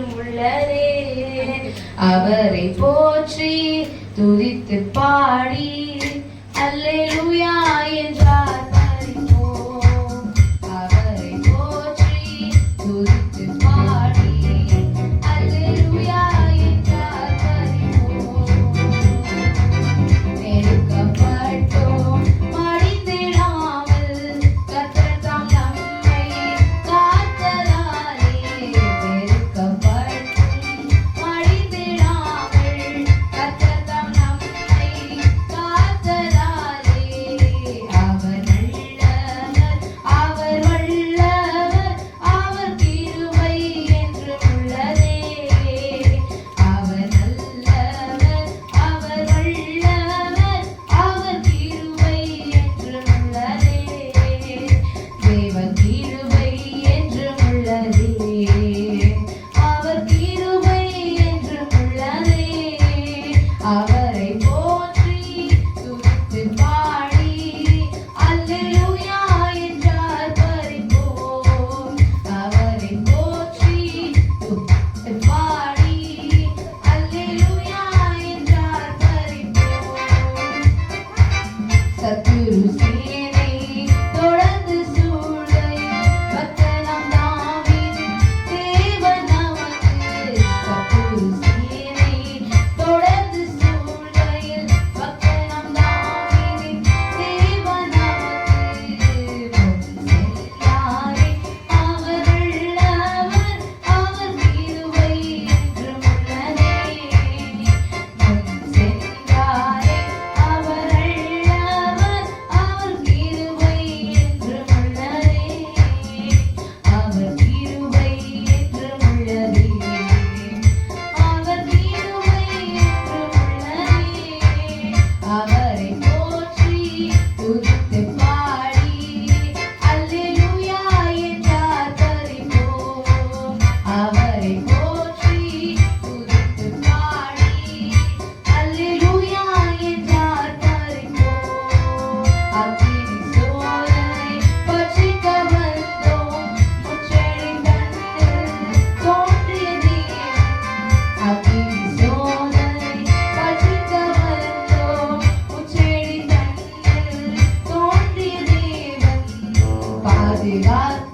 உள்ளதே. அவரை போற்றி துதித்து பாடி. அவரை போற்றி துதித்து பாடி அல்லேலூயா என்றார் பறிப்போம் அவரை போற்றி துதித்து பாடி அல்லேலூயா என்றார் பறிப்போம் சத்துரு see God.